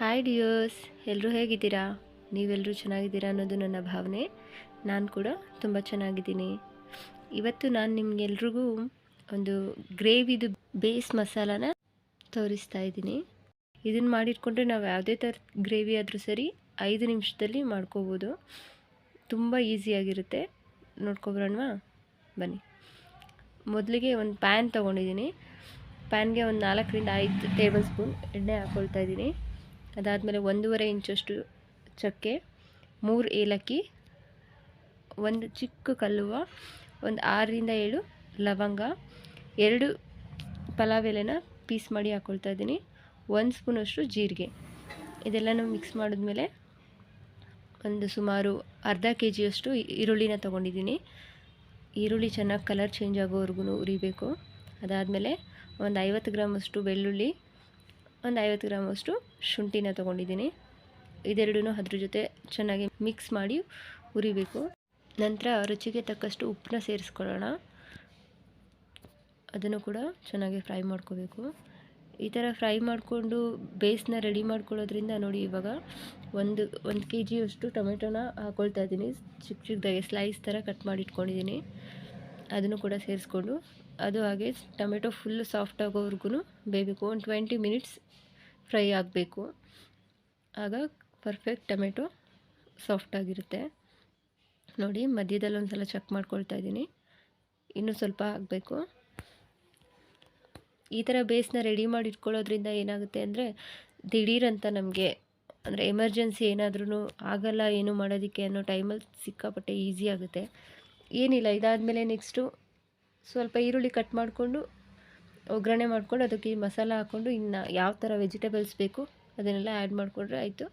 Hi ಡಿಯೋಸ್ ಎಲ್ಲರೂ ಹೇಗಿದ್ದೀರಾ? ನೀವೆಲ್ಲರೂ ಚೆನ್ನಾಗಿದ್ದೀರಾ ಅನ್ನೋದು ನನ್ನ ಭಾವನೆ. ನಾನು ಕೂಡ ತುಂಬ ಚೆನ್ನಾಗಿದ್ದೀನಿ. ಇವತ್ತು ನಾನು ನಿಮಗೆಲ್ರಿಗೂ ಒಂದು ಗ್ರೇವಿದು ಬೇಸ್ ಮಸಾಲಾನ ತೋರಿಸ್ತಾ ಇದ್ದೀನಿ. ಇದನ್ನು ಮಾಡಿಟ್ಕೊಂಡ್ರೆ ನಾವು ಯಾವುದೇ ಥರ ಗ್ರೇವಿ ಆದರೂ ಸರಿ ಐದು ನಿಮಿಷದಲ್ಲಿ ಮಾಡ್ಕೋಬೋದು. ತುಂಬ ಈಸಿಯಾಗಿರುತ್ತೆ ನೋಡ್ಕೊಬರೋಣವಾ? ಬನ್ನಿ. ಮೊದಲಿಗೆ ಒಂದು ಪ್ಯಾನ್ ತೊಗೊಂಡಿದ್ದೀನಿ. ಪ್ಯಾನ್ಗೆ ಒಂದು ನಾಲ್ಕರಿಂದ ಐದು ಟೇಬಲ್ ಸ್ಪೂನ್ ಎಣ್ಣೆ ಹಾಕ್ಕೊಳ್ತಾ ಇದ್ದೀನಿ. ಅದಾದಮೇಲೆ ಒಂದೂವರೆ ಇಂಚಷ್ಟು ಚಕ್ಕೆ, ಮೂರು ಏಲಕ್ಕಿ, ಒಂದು ಚಿಕ್ಕ ಕಲ್ಲುವ, ಒಂದು ಆರರಿಂದ ಏಳು ಲವಂಗ, ಎರಡು ಪಲಾವ್ ಎಲೆನ ಪೀಸ್ ಮಾಡಿ ಹಾಕ್ಕೊಳ್ತಾ ಇದ್ದೀನಿ. ಒಂದು ಸ್ಪೂನಷ್ಟು ಜೀರಿಗೆ. ಇದೆಲ್ಲನೂ ಮಿಕ್ಸ್ ಮಾಡಿದ್ಮೇಲೆ ಒಂದು ಸುಮಾರು ಅರ್ಧ ಕೆ ಜಿಯಷ್ಟು ಈರುಳ್ಳಿನ ತೊಗೊಂಡಿದ್ದೀನಿ. ಈರುಳ್ಳಿ ಚೆನ್ನಾಗಿ ಕಲರ್ ಚೇಂಜ್ ಆಗೋವರೆಗೂ ಉರಿಬೇಕು. ಅದಾದಮೇಲೆ ಒಂದು ಐವತ್ತು ಗ್ರಾಮಷ್ಟು ಬೆಳ್ಳುಳ್ಳಿ ಒಂದು ಐವತ್ತು ಗ್ರಾಮಷ್ಟು ಶುಂಠಿನ ತೊಗೊಂಡಿದ್ದೀನಿ. ಇದೆರಡೂ ಅದ್ರ ಜೊತೆ ಚೆನ್ನಾಗಿ ಮಿಕ್ಸ್ ಮಾಡಿ ಹುರಿಬೇಕು. ನಂತರ ರುಚಿಗೆ ತಕ್ಕಷ್ಟು ಉಪ್ಪನ್ನ ಸೇರಿಸ್ಕೊಳ್ಳೋಣ. ಅದನ್ನು ಕೂಡ ಚೆನ್ನಾಗಿ ಫ್ರೈ ಮಾಡ್ಕೋಬೇಕು. ಈ ಥರ ಫ್ರೈ ಮಾಡಿಕೊಂಡು ಬೇಸ್ನ ರೆಡಿ ಮಾಡ್ಕೊಳ್ಳೋದ್ರಿಂದ ನೋಡಿ ಇವಾಗ ಒಂದು ಒಂದು ಕೆ ಜಿಯಷ್ಟು ಟೊಮೆಟೊನ ಹಾಕ್ಕೊಳ್ತಾ ಇದ್ದೀನಿ. ಚಿಕ್ಕ ಚಿಕ್ಕದಾಗಿ ಸ್ಲೈಸ್ ಥರ ಕಟ್ ಮಾಡಿ ಇಟ್ಕೊಂಡಿದ್ದೀನಿ. ಅದನ್ನು ಕೂಡ ಸೇರಿಸ್ಕೊಂಡು ಅದು ಹಾಗೆ ಟೊಮೆಟೊ ಫುಲ್ ಸಾಫ್ಟ್ ಆಗೋವರೆಗೂ ಬೇಯಬೇಕು. ಒಂದು ಟ್ವೆಂಟಿ ಮಿನಿಟ್ಸ್ ಫ್ರೈ ಆಗಬೇಕು. ಆಗ ಪರ್ಫೆಕ್ಟ್ ಟೊಮೆಟೊ ಸಾಫ್ಟ್ ಆಗಿರುತ್ತೆ. ನೋಡಿ ಮಧ್ಯದಲ್ಲಿ ಒಂದು ಸಲ ಚೆಕ್ ಮಾಡ್ಕೊಳ್ತಾ ಇದ್ದೀನಿ. ಇನ್ನೂ ಸ್ವಲ್ಪ ಆಗಬೇಕು. ಈ ಥರ ಬೇಸ್ನ ರೆಡಿ ಮಾಡಿ ಇಟ್ಕೊಳ್ಳೋದ್ರಿಂದ ಏನಾಗುತ್ತೆ ಅಂದರೆ ದಿಢೀರಂತ ನಮಗೆ ಅಂದರೆ ಎಮರ್ಜೆನ್ಸಿ ಏನಾದ್ರೂ ಆಗಲ್ಲ ಏನು ಮಾಡೋದಕ್ಕೆ ಅನ್ನೋ ಟೈಮಲ್ಲಿ ಸಿಕ್ಕಾಪಟ್ಟೆ ಈಸಿ ಆಗುತ್ತೆ. ಏನಿಲ್ಲ, ಇದಾದಮೇಲೆ ನೆಕ್ಸ್ಟು ಸ್ವಲ್ಪ ಈರುಳ್ಳಿ ಕಟ್ ಮಾಡಿಕೊಂಡು, ಒಗ್ಗರಣೆ ಮಾಡಿಕೊಂಡು, ಅದಕ್ಕೆ ಮಸಾಲ ಹಾಕ್ಕೊಂಡು ಇನ್ನು ಯಾವ ಥರ ವೆಜಿಟೇಬಲ್ಸ್ ಬೇಕು ಅದನ್ನೆಲ್ಲ ಆ್ಯಡ್ ಮಾಡಿಕೊಂಡ್ರೆ ಆಯಿತು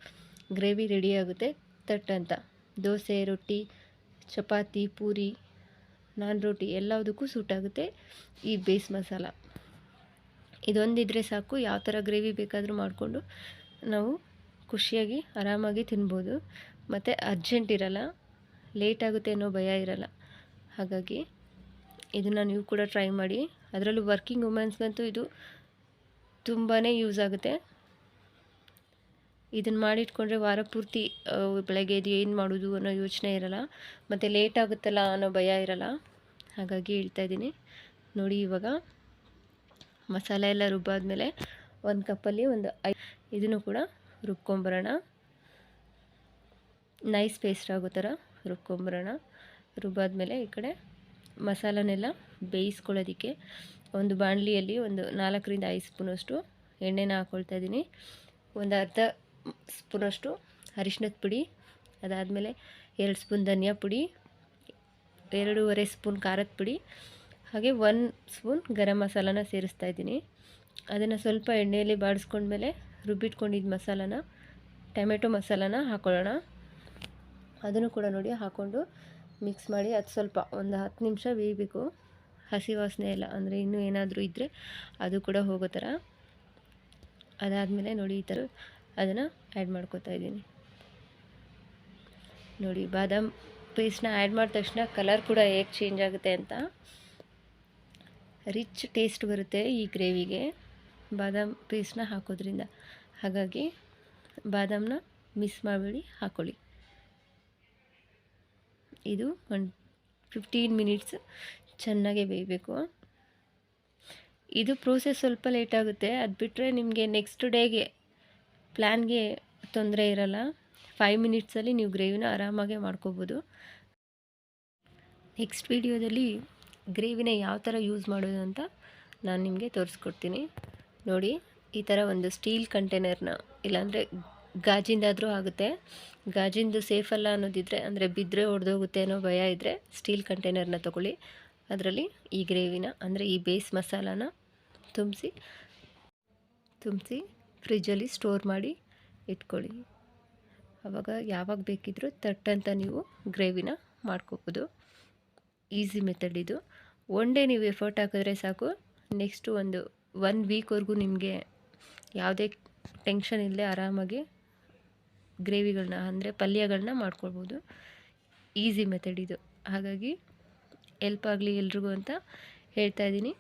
ಗ್ರೇವಿ ರೆಡಿ ಆಗುತ್ತೆ, ತಟ್ ಅಂತ. ದೋಸೆ, ರೊಟ್ಟಿ, ಚಪಾತಿ, ಪೂರಿ, ನಾನ್ ರೋಟಿ ಎಲ್ಲದಕ್ಕೂ ಸೂಟ್ ಆಗುತ್ತೆ ಈ ಬೇಸ್ ಮಸಾಲ. ಇದೊಂದಿದ್ರೆ ಸಾಕು, ಯಾವ ಥರ ಗ್ರೇವಿ ಬೇಕಾದರೂ ಮಾಡಿಕೊಂಡು ನಾವು ಖುಷಿಯಾಗಿ, ಆರಾಮಾಗಿ ತಿನ್ಬೋದು. ಮತ್ತು ಅರ್ಜೆಂಟ್ ಇರಲ್ಲ ಲೇಟ್ ಆಗುತ್ತೆ ಅನ್ನೋ ಭಯ ಇರಲ್ಲ. ಹಾಗಾಗಿ ಇದನ್ನು ನೀವು ಕೂಡ ಟ್ರೈ ಮಾಡಿ. ಅದರಲ್ಲೂ ವರ್ಕಿಂಗ್ ವುಮೆನ್ಸ್ಗಂತೂ ಇದು ತುಂಬಾ ಯೂಸ್ ಆಗುತ್ತೆ. ಇದನ್ನು ಮಾಡಿಟ್ಕೊಂಡ್ರೆ ವಾರ ಪೂರ್ತಿ ಬೆಳಗ್ಗೆ ಇದು ಏನು ಮಾಡೋದು ಅನ್ನೋ ಯೋಚನೆ ಇರಲ್ಲ. ಮತ್ತು ಲೇಟ್ ಆಗುತ್ತಲ್ಲ ಅನ್ನೋ ಭಯ ಇರಲ್ಲ. ಹಾಗಾಗಿ ಹೇಳ್ತಾ ಇದ್ದೀನಿ. ನೋಡಿ ಇವಾಗ, ಮಸಾಲೆ ಎಲ್ಲ ರುಬ್ಬಾದ್ಮೇಲೆ ಒಂದು ಕಪ್ಪಲ್ಲಿ ಒಂದು ಐ, ಇದನ್ನು ಕೂಡ ರುಬ್ಕೊಂಬರೋಣ. ನೈಸ್ ಪೇಸ್ಟ್ ಆಗೋ ಥರ ರುಬ್ಕೊಂಬರೋಣ. ರುಬ್ಬಾದ್ಮೇಲೆ ಈ ಕಡೆ ಮಸಾಲನೆಲ್ಲ ಬೇಯಿಸ್ಕೊಳ್ಳೋದಕ್ಕೆ ಒಂದು ಬಾಣಲಿಯಲ್ಲಿ ಒಂದು ನಾಲ್ಕರಿಂದ ಐದು ಸ್ಪೂನಷ್ಟು ಎಣ್ಣೆನ ಹಾಕ್ಕೊಳ್ತಾ ಇದ್ದೀನಿ. ಒಂದು ಅರ್ಧ ಸ್ಪೂನಷ್ಟು ಅರಿಶಿನದ ಪುಡಿ, ಅದಾದಮೇಲೆ ಎರಡು ಸ್ಪೂನ್ ಧನಿಯಾ ಪುಡಿ, ಎರಡೂವರೆ ಸ್ಪೂನ್ ಖಾರದ ಪುಡಿ, ಹಾಗೆ ಒನ್ ಸ್ಪೂನ್ ಗರಂ ಮಸಾಲಾನ ಸೇರಿಸ್ತಾ ಇದ್ದೀನಿ. ಅದನ್ನು ಸ್ವಲ್ಪ ಎಣ್ಣೆಯಲ್ಲಿ ಬಾಡಿಸ್ಕೊಂಡ್ಮೇಲೆ ರುಬ್ಬಿಟ್ಕೊಂಡಿದ್ದ ಮಸಾಲಾನ, ಟೊಮೆಟೊ ಮಸಾಲಾನ ಹಾಕ್ಕೊಳ್ಳೋಣ ಅದನ್ನು ಕೂಡ ನೋಡಿ ಹಾಕ್ಕೊಂಡು ಮಿಕ್ಸ್ ಮಾಡಿ ಅದು ಸ್ವಲ್ಪ ಒಂದು ಹತ್ತು ನಿಮಿಷ ಬೇಯಬೇಕು. ಹಸಿ ವಾಸನೆ ಎಲ್ಲ ಅಂದರೆ ಇನ್ನೂ ಏನಾದರೂ ಇದ್ದರೆ ಅದು ಕೂಡ ಹೋಗೋ ಥರ. ಅದಾದಮೇಲೆ ನೋಡಿ ಈ ಥರ ಅದನ್ನು ಆ್ಯಡ್ ಮಾಡ್ಕೋತಾ ಇದ್ದೀನಿ. ನೋಡಿ ಬಾದಾಮ್ ಪೇಸ್ಟ್ನ ಆ್ಯಡ್ ಮಾಡಿದ ತಕ್ಷಣ ಕಲರ್ ಕೂಡ ಹೇಗೆ ಚೇಂಜ್ ಆಗುತ್ತೆ ಅಂತ. ರಿಚ್ ಟೇಸ್ಟ್ ಬರುತ್ತೆ ಈ ಗ್ರೇವಿಗೆ ಬಾದಾಮ್ ಪೇಸ್ಟ್ನ ಹಾಕೋದ್ರಿಂದ. ಹಾಗಾಗಿ ಬಾದಾಮನ್ನ ಮಿಸ್ ಮಾಡಬೇಡಿ ಹಾಕ್ಕೊಳ್ಳಿ ಇದು ಒಂದು ಫಿಫ್ಟೀನ್ ಮಿನಿಟ್ಸ್ ಚೆನ್ನಾಗೆ ಬೇಯಬೇಕು. ಇದು ಪ್ರೋಸೆಸ್ ಸ್ವಲ್ಪ ಲೇಟ್ ಆಗುತ್ತೆ. ಅದು ಬಿಟ್ಟರೆ ನಿಮಗೆ ನೆಕ್ಸ್ಟ್ ಡೇಗೆ ಪ್ಲ್ಯಾನ್ಗೆ ತೊಂದರೆ ಇರಲ್ಲ. ಫೈವ್ ಮಿನಿಟ್ಸಲ್ಲಿ ನೀವು ಗ್ರೇವಿನ ಆರಾಮಾಗೆ ಮಾಡ್ಕೋಬೋದು. ನೆಕ್ಸ್ಟ್ ವೀಡಿಯೋದಲ್ಲಿ ಗ್ರೇವಿನ ಯಾವ ಥರ ಯೂಸ್ ಮಾಡೋದು ಅಂತ ನಾನು ನಿಮಗೆ ತೋರಿಸ್ಕೊಡ್ತೀನಿ. ನೋಡಿ, ಈ ಥರ ಒಂದು ಸ್ಟೀಲ್ ಕಂಟೈನರ್ನ ಇಲ್ಲಾಂದರೆ ಗಾಜಿಂದಾದರೂ ಆಗುತ್ತೆ. ಗಾಜಿಂದು ಸೇಫಲ್ಲ ಅನ್ನೋದಿದ್ರೆ, ಅಂದರೆ ಬಿದ್ದರೆ ಹೊಡೆದೋಗುತ್ತೆ ಅನ್ನೋ ಭಯ ಇದ್ದರೆ ಸ್ಟೀಲ್ ಕಂಟೈನರ್ನ ತೊಗೊಳ್ಳಿ. ಅದರಲ್ಲಿ ಈ ಗ್ರೇವಿನ ಅಂದರೆ ಈ ಬೇಸ್ ಮಸಾಲಾನ ತುಂಬಿಸಿ ತುಂಬಿಸಿ ಫ್ರಿಜ್ಜಲ್ಲಿ ಸ್ಟೋರ್ ಮಾಡಿ ಇಟ್ಕೊಳ್ಳಿ. ಆವಾಗ ಯಾವಾಗ ಬೇಕಿದ್ರೂ ತಟ್ಟಂತ ನೀವು ಗ್ರೇವಿನ ಮಾಡ್ಕೋಬೋದು. ಈಸಿ ಮೆಥಡ್ ಇದು. ಒನ್ ಡೇ ನೀವು ಎಫರ್ಟ್ ಹಾಕಿದ್ರೆ ಸಾಕು. ನೆಕ್ಸ್ಟು ಒಂದು ಒನ್ ವೀಕ್ವರೆಗೂ ನಿಮಗೆ ಯಾವುದೇ ಟೆನ್ಷನ್ ಇಲ್ಲದೆ ಆರಾಮಾಗಿ ಗ್ರೇವಿಗಳನ್ನ ಅಂದರೆ ಪಲ್ಯಗಳನ್ನ ಮಾಡ್ಕೊಳ್ಬೋದು. ಈಸಿ ಮೆಥಡ್ ಇದು. ಹಾಗಾಗಿ ಎಲ್ಪ್ ಆಗಲಿ ಎಲ್ರಿಗೂ ಅಂತ ಹೇಳ್ತಾ ಇದ್ದೀನಿ.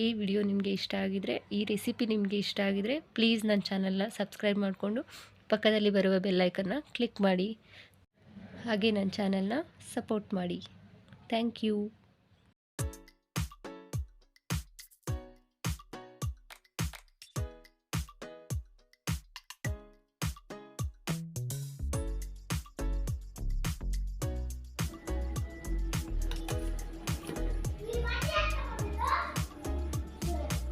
ಈ ವಿಡಿಯೋ ನಿಮಗೆ ಇಷ್ಟ ಆಗಿದರೆ, ಈ ರೆಸಿಪಿ ನಿಮಗೆ ಇಷ್ಟ ಆಗಿದರೆ ಪ್ಲೀಸ್ ನನ್ನ ಚಾನಲ್ನ ಸಬ್ಸ್ಕ್ರೈಬ್ ಮಾಡಿಕೊಂಡು ಪಕ್ಕದಲ್ಲಿ ಬರುವ ಬೆಲ್ಲೈಕನ್ನ ಕ್ಲಿಕ್ ಮಾಡಿ. ಹಾಗೆ ನನ್ನ ಚಾನಲ್ನ ಸಪೋರ್ಟ್ ಮಾಡಿ. Thank you.